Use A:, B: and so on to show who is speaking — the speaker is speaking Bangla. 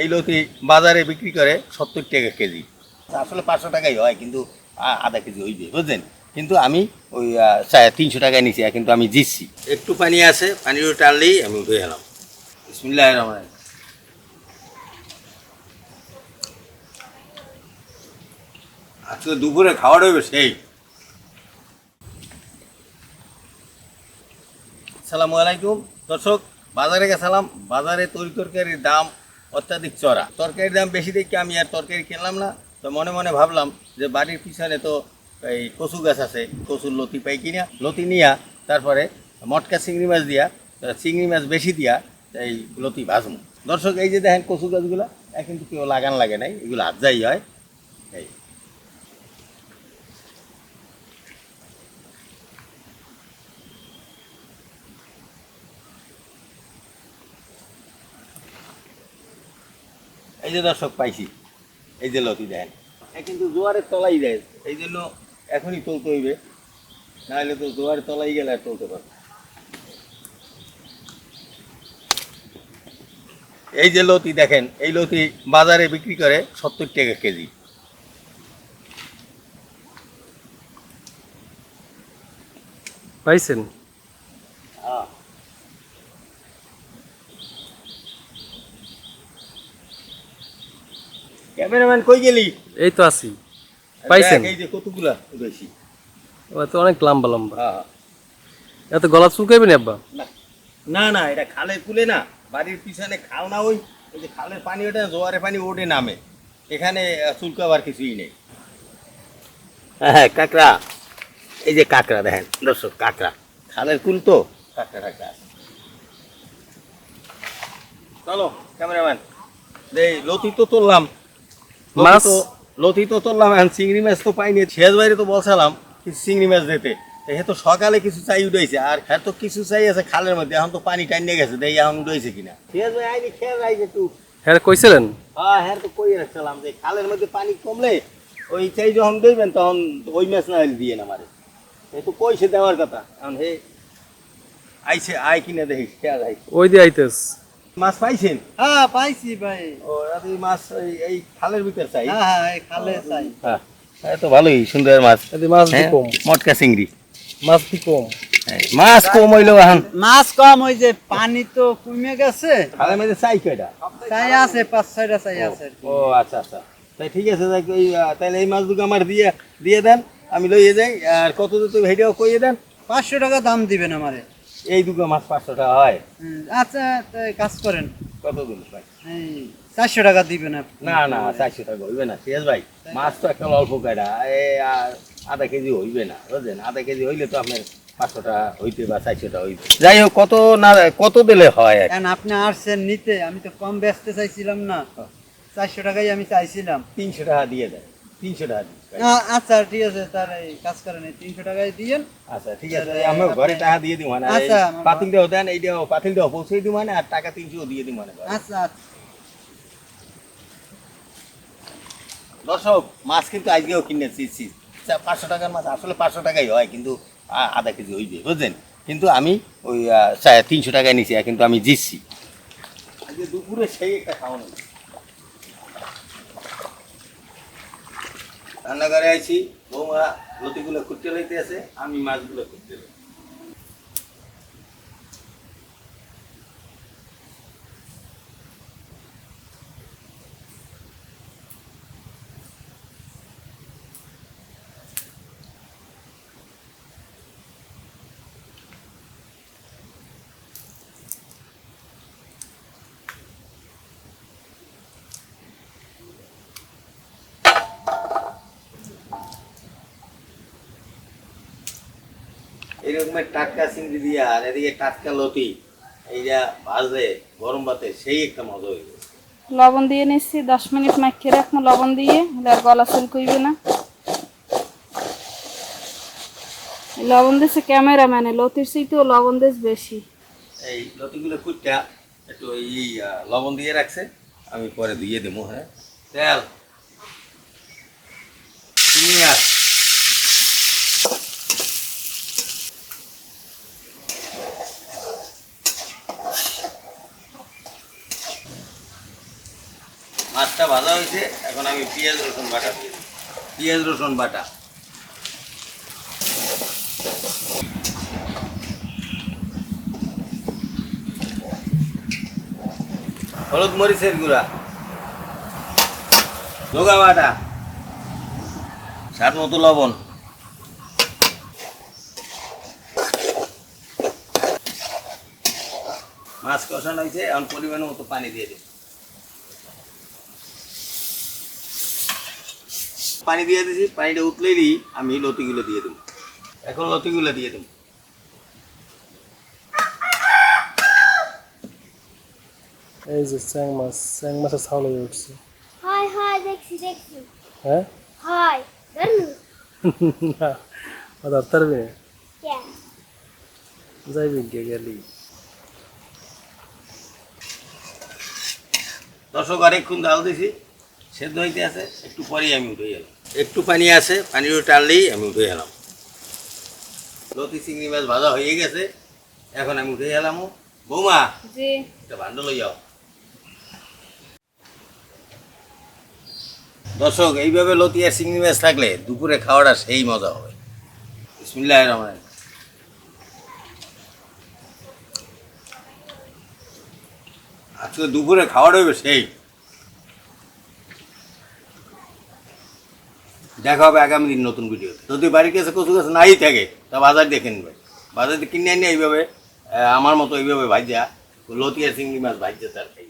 A: এই লতি বাজারে বিক্রি করে সত্তর টাকা কেজি। আসলে পাঁচশো টাকাই হয় কিন্তু আধা কেজি হইবে বুঝলেন? কিন্তু আমি ওই তিনশো টাকায় নিছি কিন্তু আমি জিতছি। একটু পানি আছে পানি টানলেই আমি উঠে এলাম। বিসমিল্লাহ রহমান আজকে দুপুরে খাওয়াটা হইবে সেই। সালামু আলাইকুম। দর্শক বাজারে গেছিলাম। বাজারে তরি তরকারির দাম অত্যাধিক চড়া। তরকারির দাম বেশি দেখে আমি আর তরকারি কিনলাম না। তো মনে মনে ভাবলাম যে বাড়ির পিছনে তো এই কচু গাছ আছে, কচুর লতি পাই কিনা। লতি নিয়া, তারপরে মটকা চিংড়ি মাছ দিয়া তা চিংড়ি মাছ বেশি দিয়া এই লতি ভাজমু। দর্শক, এই যে দেখেন কচু গাছগুলো এখন কিন্তু কেউ লাগান লাগে নাই, এগুলো হাত যাই হয়। এই এই যে দর্শক, পাইছি। এই যে লতি এ কিন্তু জোয়ারের তলাই দেয় এই জন্য এখনই তুলতে হইবে। নাহলে তো জোয়ারের তলাই গেলে আর তুলতে পারবে এই যে লতি দেখেন, এই লতি বাজারে বিক্রি করে সত্তর টাকা কেজি।
B: পাইছেন?
A: ক্যামেরাম্যান কই গেলি?
B: এই তো আছি। পাইছেন?
A: এই যে কতগুলা উঠেছি
B: ও তো অনেক লম্বা লম্বা।
A: হ্যাঁ।
B: এত গলা চুলকাইবে না আব্বা?
A: না। না এটা খালের কুলে না। বাড়ির পিছনে খাল না ওই ওই যে খালের পানি ওটা জোয়ারে পানি ওঠে নামে। এখানে চুলকাবার কিছুই নেই। হ্যাঁ কাঁকড়া। এই যে কাঁকড়া দেখেন। দর্শক কাঁকড়া। খালের কুল তো? কাঁকড়া আছে। চলো ক্যামেরাম্যান। এই লতি তো তুললাম।
B: মাছ?
A: তো লতি তো তুললাম এখন চিংড়ি মাছ তো পাইনি। শেষ বাইরে তো বলছিলাম চিংড়ি মাছ দিতে। হে তো সকালে কিছু চাই উঠেছে আর হ্যাঁ তো কিছু চাই আছে খালের মধ্যে এখন তো পানি টাইনে গেছে দেখি এখন উঠেছে কিনা। শেষ ভাই আইনি খেয়াল রাখছে একটু
B: হ্যাঁ কইছিলেন?
A: হ্যাঁ হ্যাঁ তো কই রাখছিলাম যে খালের মধ্যে পানি কমলে ওই চাই যখন দেবেন তখন ওই মাছ না দিয়ে না মারে। এই তো কইছে দেওয়ার কথা এখন হে আইছে আয় কিনা দেখি খেয়াল রাখ
B: ওই দিয়ে আইতেস
A: মাছ পাইছেন?
C: হ্যাঁ পাইছি ভাই।
A: ও রাতে মাছ এই- খালের ভিতর চাই।
C: হ্যাঁ হ্যাঁ এই খালে চাই।
A: হ্যাঁ তো ভালোই সুন্দর মাছ।
B: মাছ
A: হ্যাঁ,
B: কম।
A: মটকা চিংড়ি।
B: মাছ দি কম।
A: হ্যাঁ, মাছ কম হইল এখন।
C: মাছ কম ওই যে পানি তো কমে গেছে।
A: খালের মধ্যে চাই কয়টা?
C: চাই আছে পাঁচ ছয়টা চাই আছে
A: ও আচ্ছা আচ্ছা। তাই ঠিক আছে তাহলে এই মাছ দুটো আমার দিয়ে দিয়ে দেন আমি লইয়ে যাই আর কত তো ভেড়িও কইয়ে দেন।
C: পাঁচশো টাকা দাম দিবেন আমারে।
A: এই দুটো মাছ পাঁচশো টাকা হয়।
C: আচ্ছা কাজ করেন।
A: কত দিন ভাই
C: চারশো টাকা দিবেন।
A: না না চারশো টাকা হইবে না ঠিক ভাই? মাছ তো একটা অল্প কাটা আধা কেজি হইবে না বুঝলেন? আধা কেজি হইলে তো আপনার পাঁচশো টাকা হইতে বা চারশো টাকা হইবে। যাই হোক কত না কত দিলে হয়
C: এখন আপনি আসছেন নিতে আমি তো কম বেচতে চাইছিলাম না। চারশো টাকাই আমি চাইছিলাম।
A: তিনশো টাকা দিয়ে দেন তিনশো টাকা
C: আচ্ছা ঠিক আছে তার এই কাজ করেন তিনশো টাকাই দিয়েন।
A: আচ্ছা ঠিক আছে আমরা ঘরে টাকা দিয়ে দিব মানে
C: আচ্ছা,
A: পাতিল দেওয়া দেন এই দেওয়া পাতিল দেওয়া পৌঁছে দিব মানে আর টাকা তিনশো দিয়ে দিব মানে
C: আচ্ছা আচ্ছা।
A: দর্শক মাছ কিন্তু আজকেও কিনেছি পাঁচশো টাকার মাছ আসলে পাঁচশো টাকাই হয় কিন্তু আধা কেজি হইবে বুঝলেন? কিন্তু আমি ওই তিনশো টাকায় নিছি আর কিন্তু আমি জিতছি। আজকে দুপুরে সেই একটা খাওয়ানো রান্নাঘরে আইছি বৌমা লতিগুলো খুঁজতে লইতে আছে আমি মাছগুলো খুঁজতে লই এরকমের টাটকা চিংড়ি দিয়ে আর এদিকে টাটকা লতি এইটা ভাজলে গরম ভাতে সেই একটা মজা হইবে
D: লবণ দিয়ে নিচ্ছি দশ মিনিট মাখিয়ে রাখব লবণ দিয়ে আর গলা চুল কইবে না। এই লবণ দিচ্ছে ক্যামেরাম্যানে লতির চাইতেও লবণ দিস বেশি।
A: এই লতিগুলো কুটটা একটু এই লবণ দিয়ে রাখছে আমি পরে দিয়ে দেবো হ্যাঁ। তেল পেঁয়াজ মাছটা ভাজা হয়েছে, এখন আমি পেঁয়াজ, রসুন বাটা পেঁয়াজ, রসুন বাটা। হলুদ মরিচের গুঁড়া। ধোগা বাটা। স্বাদ মতো লবণ। মাছ কষানো হয়েছে, এখন পরিমাণ মতো পানি দিয়ে দিই পানি দিয়ে দিয়েছি পানিটা উতলেই আমি লতিগুলো দিয়ে দেবো। এখন লতিগুলো দিয়ে দেবো।
B: এই যে চ্যাং মাছ চ্যাং মাছের ছাউল হয়ে উঠছে।
E: হয় হয় দেখছি দেখছি।
B: হ্যাঁ?
E: হয়
B: না ও ধরতে পারবি যাইবি গিয়ে গেলি।
A: দর্শক অনেকক্ষণ ডাল দিছি। সেদ্ধ হইতে আছে একটু পরেই আমি উঠে গেলাম। একটু পানি আছে পানিটা টানলেই আমি উঠে গেলাম। লতি চিংড়ি মাছ ভাজা হয়ে গেছে এখন আমি উঠে গেলাম। বৌমা একটা ভান্ড লই যাও। দর্শক এইভাবে লতি আর চিংড়ি মাছ থাকলে দুপুরে খাওয়াটা সেই মজা হবে। বিসমিল্লাহ রহমান আজকে দুপুরে খাওয়াটা হবে সেই। দেখা হবে আগামী দিন নতুন ভিডিওতে যদি বাড়ির কাছে কচু গাছ নাই থাকে, তা বাজার দেখে নেবে। বাজারে কিনে আনি এইভাবে আমার মতো এইভাবে ভাজা লতিয়া চিংড়ি মাছ ভাইজা তার খাই